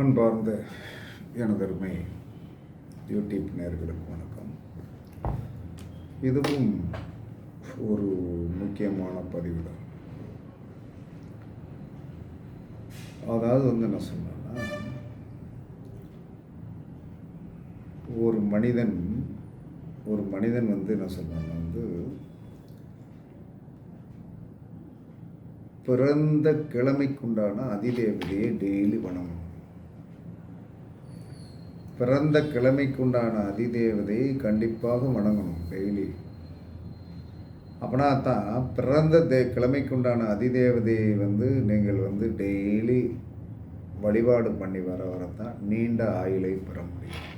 அன்பார்ந்த எனதருமை யூடியூப் நேர்களுக்கு வணக்கம். இதுவும் ஒரு முக்கியமான பதிவு தான் அதாவது வந்து என்ன சொன்னேன்னா ஒரு மனிதன் ஒரு மனிதன் வந்து என்ன சொன்னான்னா வந்து பிறந்த கிழமைக்குண்டான அதிதேவதையை டெய்லி வணங்கணும். பிறந்த கிழமைக்குண்டான அதிதேவதையை கண்டிப்பாக வணங்கணும் டெய்லி அப்படின்னா தான் பிறந்த தே கிழமைக்குண்டான அதிதேவதையை வந்து நீங்கள் வந்து டெய்லி வழிபாடு பண்ணி வர வரத்தான் நீண்ட ஆயுளை பெற முடியும்.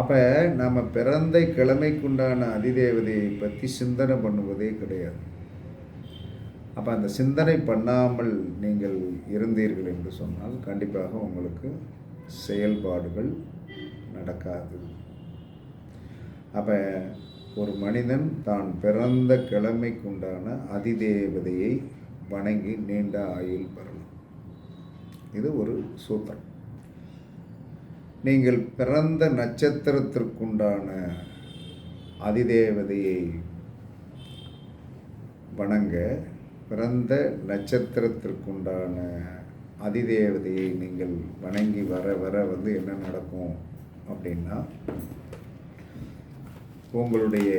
அப்போ நம்ம பிறந்த கிழமைக்குண்டான அதிதேவதையை பற்றி சிந்தனை பண்ணுவதே கிடையாது. அப்போ அந்த சிந்தனை பண்ணாமல் நீங்கள் இருந்தீர்கள் என்று சொன்னால் கண்டிப்பாக உங்களுக்கு செயல்பாடுகள் நடக்காது. அப்போ ஒரு மனிதன் தான் பிறந்த கிழமைக்குண்டான அதிதேவதையை வணங்கி நீண்ட ஆயுள் பெறலாம். இது ஒரு சூத்திரம். நீங்கள் பிறந்த நட்சத்திரத்திற்குண்டான அதிதேவதையை வணங்க பிறந்த நட்சத்திரத்திற்குண்டான அதிதேவதையை நீங்கள் வணங்கி வர வர வந்து என்ன நடக்கும் அப்படின்னா உங்களுடைய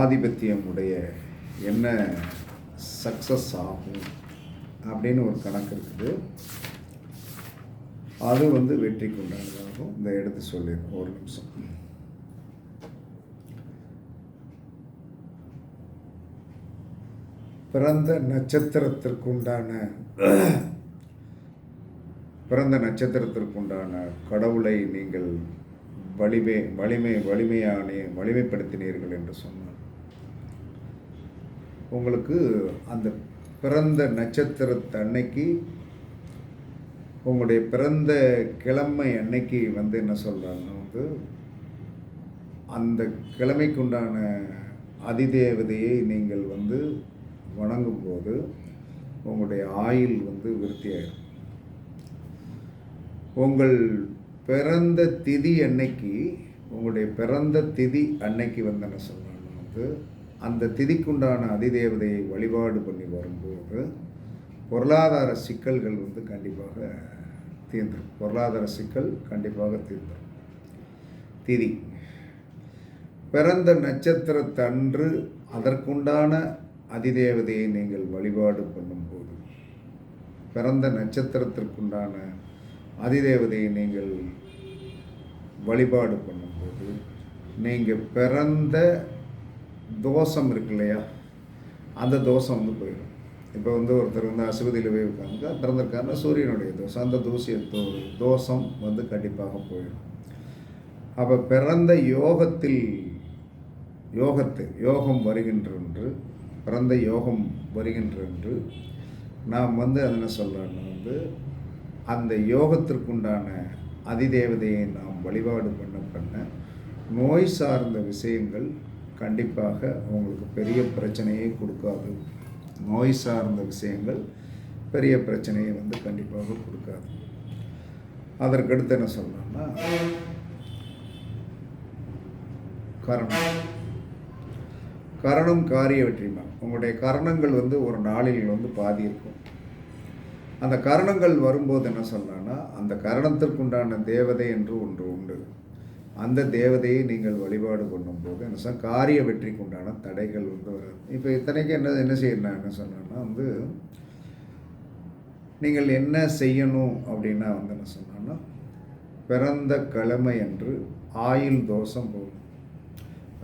ஆதிபத்தியம் உடைய என்ன சக்ஸஸ் ஆகும் அப்படின்னு ஒரு கணக்கு இருக்குது. அது வந்து வெற்றி கொண்டாடுறதாகவும் இந்த எடுத்து சொல்லிடுறோம் ஒரு நிமிஷம். பிறந்த நட்சத்திரத்திற்குண்டான பிறந்த நட்சத்திரத்திற்குண்டான கடவுளை நீங்கள் வலிமை வலிமை வலிமையான வலிமைப்படுத்தினீர்கள் என்று சொன்னார். உங்களுக்கு அந்த பிறந்த நட்சத்திரத்து அன்னைக்கு உங்களுடைய பிறந்த கிழமை அன்னைக்கு வந்து என்ன சொல்கிறாங்கன்னா வந்து அந்த கிழமைக்குண்டான அதிதேவதையை நீங்கள் வந்து வணங்கும் போது உங்களுடைய ஆயுள் வந்து விருத்தியாயிடும் உங்கள் பிறந்த திதி அன்னைக்கு உங்களுடைய பிறந்த திதி அன்னைக்கு வந்து என்ன சொல்கிறாங்க வந்து அந்த திதிக்குண்டான அதிதேவதையை வழிபாடு பண்ணி வரும்போது பொருளாதார சிக்கல்கள் வந்து கண்டிப்பாக தீர்ந்துடும் பொருளாதார சிக்கல் கண்டிப்பாக தீர்ந்துடும் திதி. பிறந்த நட்சத்திரத்தன்று அதற்குண்டான அதிதேவதையை நீங்கள் வழிபாடு பண்ணும்போது பிறந்த நட்சத்திரத்திற்குண்டான அதிதேவதையை நீங்கள் வழிபாடு பண்ணும்போது நீங்கள் பிறந்த தோஷம் இருக்கு இல்லையா? அந்த தோஷம் வந்து போயிடும். இப்போ வந்து ஒருத்தர் வந்து அசுபதியில் போய் உட்காந்து பிறந்திருக்காருன்னா சூரியனுடைய தோஷம். அந்த தூசிய தோஷம் வந்து கண்டிப்பாக போயிடும். அப்போ பிறந்த யோகத்தில் யோகத்து யோகம் வருகின்றன்று பிறந்த யோகம் வருகின்றன்று நாம் வந்து அது என்ன சொல்கிறோன்னா வந்து அந்த யோகத்திற்குண்டான அதிதேவதையை நாம் வழிபாடு பண்ண பண்ண நோய் சார்ந்த விஷயங்கள் கண்டிப்பாக அவங்களுக்கு பெரிய பிரச்சனையை கொடுக்காது. நோய் சார்ந்த விஷயங்கள் பெரிய பிரச்சனையை வந்து கண்டிப்பாக கொடுக்காது. அதற்கடுத்து என்ன சொல்லணும்னா காரணம். கரணம் காரிய வெற்றிமா உங்களுடைய கரணங்கள் வந்து ஒரு நாளில் வந்து பாதி இருக்கும் அந்த கரணங்கள் வரும்போது என்ன சொன்னான்னா அந்த கரணத்திற்குண்டான தேவதை என்று ஒன்று உண்டு. அந்த தேவதையை நீங்கள் வழிபாடு பண்ணும்போது என்ன சொன்ன காரிய வெற்றிக்கு உண்டான தடைகள் வந்து வராது. இப்போ இத்தனைக்கு என்ன என்ன செய்யணும் என்ன சொன்னேன்னா வந்து நீங்கள் என்ன செய்யணும் அப்படின்னா வந்து என்ன சொன்னோன்னா பிறந்த கிழமை என்று ஆயுள் தோஷம் போகணும்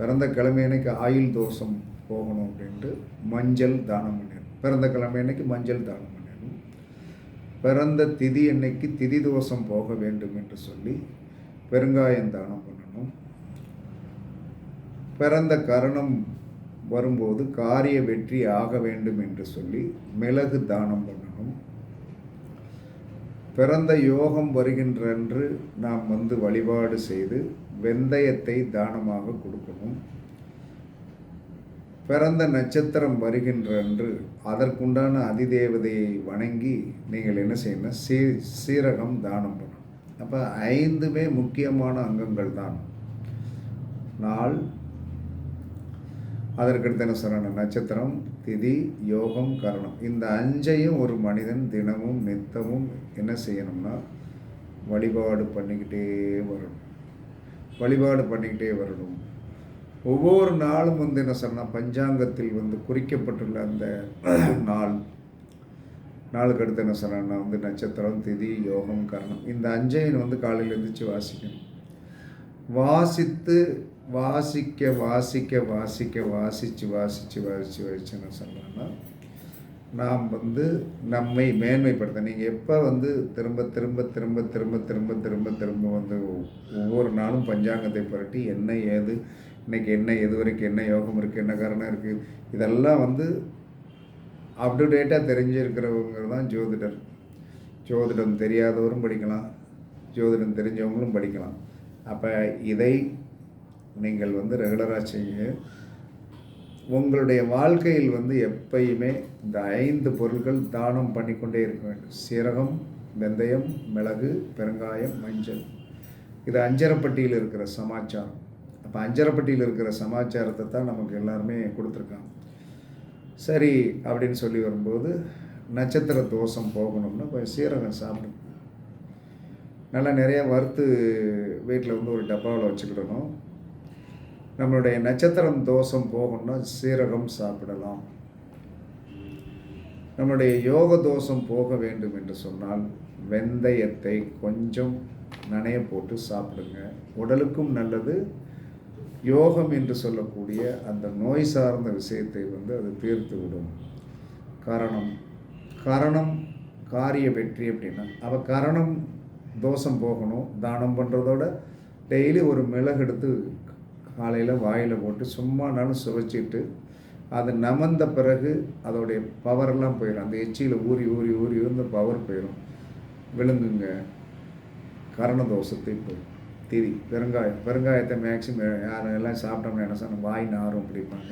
பிறந்த கிழமை அன்னைக்கு ஆயுள் தோஷம் போகணும் அப்படின்ட்டு மஞ்சள் தானம் பண்ணிடணும். பிறந்த கிழமை அன்னைக்கு மஞ்சள் தானம் பண்ணிடணும். பிறந்த திதி அன்னைக்கு திதி தோஷம் போக வேண்டும் என்று சொல்லி பெருங்காயம் தானம் பண்ணணும். பிறந்த கரணம் வரும்போது காரிய வெற்றி ஆக வேண்டும் என்று சொல்லி மிளகு தானம் பண்ணணும். பிறந்த யோகம் வருகின்றன்று நாம் வந்து வழிபாடு செய்து வெந்தயத்தை தானமாக கொடுக்கணும் பிறந்த நட்சத்திரம் வருகின்ற அன்று அதற்குண்டான அதிதேவதையை வணங்கி நீங்கள் என்ன செய்யணும்? சீ சீரகம் தானம் பண்ணணும். அப்போ ஐந்துமே முக்கியமான அங்கங்கள் தான். நாள் அதற்கடுத்து என்ன சொல்லணும் நட்சத்திரம் திதி யோகம் கரணம். இந்த அஞ்சையும் ஒரு மனிதன் தினமும் நித்தமும் என்ன செய்யணும்னா வழிபாடு பண்ணிக்கிட்டே வரணும். வழிபாடு பண்ணிக்கிட்டே வரணும். ஒவ்வொரு நாளும் வந்து என்ன சொன்னால் பஞ்சாங்கத்தில் வந்து குறிக்கப்பட்டுள்ள அந்த நாள். நாளுக்கு அடுத்து என்ன சொன்னா வந்து நட்சத்திரம் திதி யோகம் கரணம். இந்த அஞ்சையன் வந்து காலையில் எழுந்திரிச்சு வாசிக்கணும். வாசித்து வாசிக்க வாசிக்க வாசிக்க வாசித்து வாசித்து வாசித்து வாசித்து என்ன சொல்லலாம்னா நாம் வந்து நம்மை மேன்மைப்படுத்த நீங்கள் எப்போ வந்து திரும்ப திரும்ப திரும்ப திரும்ப திரும்ப திரும்ப திரும்ப வந்து ஒவ்வொரு நாளும் பஞ்சாங்கத்தை புரட்டி என்ன ஏது இன்றைக்கி என்ன எது வரைக்கும் என்ன யோகம் இருக்குது என்ன காரணம் இருக்குது இதெல்லாம் வந்து அப்டுடேட்டாக தெரிஞ்சிருக்கிறவங்க தான் ஜோதிடர். ஜோதிடம் தெரியாதவரும் படிக்கலாம். ஜோதிடம் தெரிஞ்சவங்களும் படிக்கலாம். அப்போ இதை நீங்கள் வந்து ரெகுலராக செய்யுங்க. உங்களுடைய வாழ்க்கையில் வந்து எப்பயுமே இந்த ஐந்து பொருட்கள் தானம் பண்ணிக்கொண்டே இருக்க வேண்டும். சீரகம் வெந்தயம் மிளகு பெருங்காயம் மஞ்சள். இது அஞ்சரப்பட்டியில் இருக்கிற சமாச்சாரம். அப்போ அஞ்சரப்பட்டியில் இருக்கிற சமாச்சாரத்தை தான் நமக்கு எல்லாருமே கொடுத்துருக்காங்க. சரி அப்படின்னு சொல்லி வரும்போது நட்சத்திர தோஷம் போகணும்னா கொஞ்சம் சீரகம் சாப்பிடும் நல்லா நிறைய வறுத்து வீட்டில் வந்து ஒரு டப்பாவில் வச்சுக்கிடணும். நம்மளுடைய நட்சத்திரம் தோஷம் போகணும்னா சீரகம் சாப்பிடலாம். நம்முடைய யோக தோஷம் போக வேண்டும் என்று சொன்னால் வெந்தயத்தை கொஞ்சம் நனைய போட்டு சாப்பிடுங்க. உடலுக்கும் நல்லது. யோகம் என்று சொல்லக்கூடிய அந்த நோய் சார்ந்த விஷயத்தை வந்து அது தீர்த்து விடும். காரணம் காரணம் காரிய வெற்றி அப்படின்னா அவள் காரணம் தோஷம் போகணும். தானம் பண்ணுறதோட டெய்லி ஒரு மிளகு எடுத்து காலையில் வாயில் போட்டு சும்மானாலும் சுவைச்சிட்டு அது நமந்த பிறகு அதோடைய பவரெல்லாம் போயிடும் அந்த எச்சியில் ஊறி ஊறி ஊறி வந்து பவர் போயிடும் விழுங்குங்க. கரண தோஷத்தை போயிடும் திரி பெருங்காயம் பெருங்காயத்தை மேக்சிமம் யாரும் எல்லாம் சாப்பிட்டோம்னா என்ன சொன்னால் வாய் நாரும் அப்படிப்பாங்க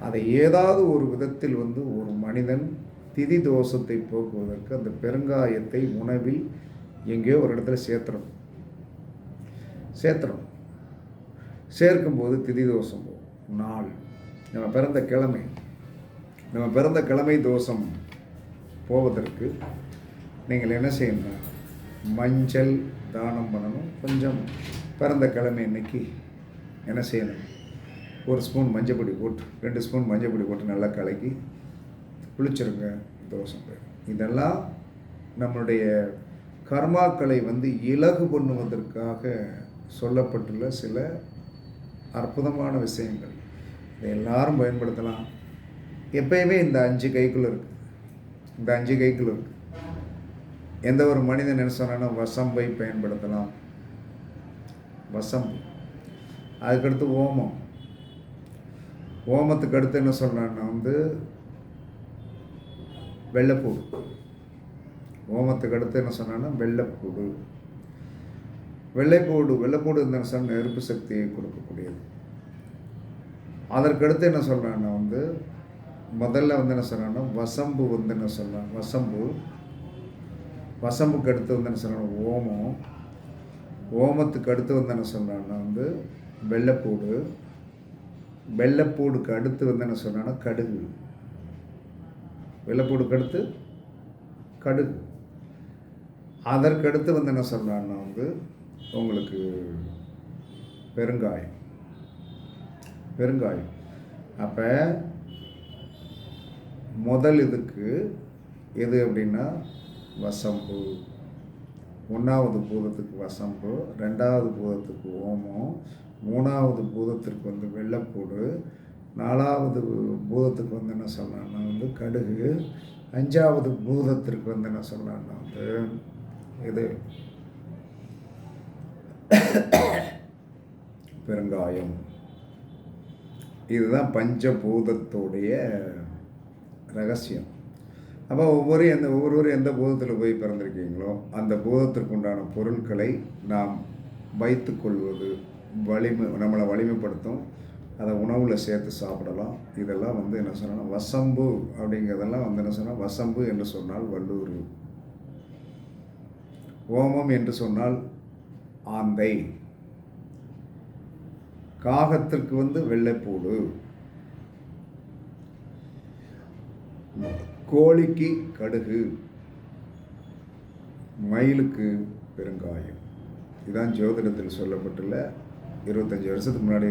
அதை ஏதாவது ஒரு விதத்தில் வந்து ஒரு மனிதன் திதி தோஷத்தை போக்குவதற்கு அந்த பெருங்காயத்தை உணவில் எங்கேயோ ஒரு இடத்துல சேர்த்துறோம் சேர்த்துறோம் சேர்க்கும்போது திதி தோஷம் போகும் நாள். நம்ம பிறந்த கிழமை. நம்ம பிறந்த கிழமை தோஷம் போவதற்கு நீங்கள் என்ன செய்யணும்? மஞ்சள் தானம் பண்ணணும். கொஞ்சம் பிறந்த கிழமை இன்னைக்கு என்ன செய்யணும்? ஒரு ஸ்பூன் மஞ்சப்பொடி போட்டு ரெண்டு ஸ்பூன் மஞ்சப்பொடி போட்டு நல்லா கலக்கி குளிச்சிருங்க. தோஷம் போயிடும். இதெல்லாம் நம்மளுடைய கர்மாக்களை வந்து இலகு பண்ணுவதற்காக சொல்லப்பட்டுள்ள சில அற்புதமான விஷயங்கள். இதை எல்லாரும் பயன்படுத்தலாம். எப்பயுமே இந்த அஞ்சு கைக்குள்ள இருக்குது இந்த அஞ்சு கைக்குள்ளே இருக்குது எந்த ஒரு மனிதன் என்ன சொன்னாலும் வசம்பை பயன்படுத்தலாம். வசம்பு. அதுக்கடுத்து ஓமம். ஓமத்துக்கு அடுத்து என்ன சொல்கிறான்னா வந்து வெள்ளைப்பூடு ஓமத்துக்கு அடுத்து என்ன சொன்னான்னா வெள்ளைப்பூடு. வெள்ளைப்பூடு வெள்ளைப்பூடு இந்த சொன்னால் நெருப்பு சக்தியை கொடுக்கக்கூடியது. அதற்கடுத்து என்ன சொல்கிறான்னா வந்து முதல்ல வந்து என்ன சொல்கிறேன்னா வசம்பு வந்து என்ன சொல்கிறேன் வசம்பு வசம்புக்கு அடுத்து வந்து என்ன சொல்கிறாங்க ஓமம். ஓமத்துக்கு அடுத்து வந்து என்ன சொல்கிறேன்னா வந்து வெள்ளைப்பூடு. வெள்ளைப்பூடுக்கு அடுத்து வந்து என்ன சொல்கிறேன்னா கடுகு. வெள்ளைப்பூடுக்கு அடுத்து கடுகு. அதற்கடுத்து வந்து என்ன சொல்கிறான்னா வந்து உங்களுக்கு பெருங்காயம். பெருங்காயம். அப்போ முதல் இதுக்கு எது அப்படின்னா வசம்பு. ஒன்றாவது பூதத்துக்கு வசம்பு ரெண்டாவது பூதத்துக்கு ஓமம் மூணாவது பூதத்திற்கு வந்து வெள்ளைப்பூடு நாலாவது பூதத்துக்கு வந்து என்ன சொல்லலாம்னா வந்து கடுகு அஞ்சாவது பூதத்திற்கு வந்து என்ன சொல்லலாம்னா வந்து இது பெருங்காயம். இதுதான் பஞ்சபூதத்துடைய ரகசியம். அப்போ ஒவ்வொரு எந்த ஒவ்வொருவரும் எந்த பூதத்தில் போய் பிறந்திருக்கீங்களோ அந்த பூதத்திற்கு உண்டான பொருட்களை நாம் வைத்துக்கொள்வது வலிமை நம்மளை வலிமைப்படுத்தும். அதை உணவில் சேர்த்து சாப்பிடலாம். இதெல்லாம் வந்து என்ன சொன்னால் வசம்பு அப்படிங்கிறதெல்லாம் வந்து என்ன சொன்னால் வசம்பு என்று சொன்னால் வல்லூர் ஓமம் என்று சொன்னால் ஆந்தை. காகத்திற்கு வந்து வெள்ளைப்பூடு. கோழிக்கு கடுகு. மயிலுக்கு பெருங்காயம். இதான் ஜோதிடத்தில் சொல்லப்பட்டுள்ள இருபத்தஞ்சி வருஷத்துக்கு முன்னாடி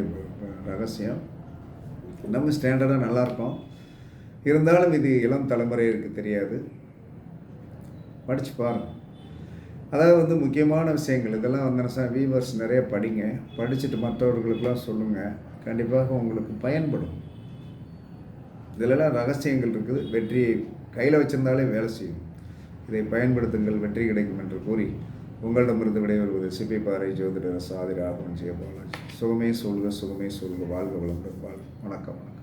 ரகசியம். நம்ம ஸ்டாண்டர்டாக நல்லாயிருக்கும் இருந்தாலும் இது இளம் தலைமுறைக்கு தெரியாது. படித்து பாருங்கள் அதாவது வந்து முக்கியமான விஷயங்கள். இதெல்லாம் வந்து சார் வீவர்ஸ் நிறைய படிங்க. படிச்சுட்டு மற்றவர்களுக்கெல்லாம் சொல்லுங்கள் கண்டிப்பாக உங்களுக்கு பயன்படும். இதிலெல்லாம் ரகசியங்கள் இருக்குது. வெற்றியை கையில் வச்சிருந்தாலே வேலை செய்யும். இதை பயன்படுத்துங்கள். வெற்றி கிடைக்கும் என்று கூறி உங்களிடமிருந்து விடைபெறுவது சிபி பாறை ஜோதிடர் சாதி ராகவன் ஜெயபாலாஜி. சுகமே சொல்க சுகமே சொல்க. வாழ்க வளம்பெறும் வாழ்க. வணக்கம் வணக்கம்.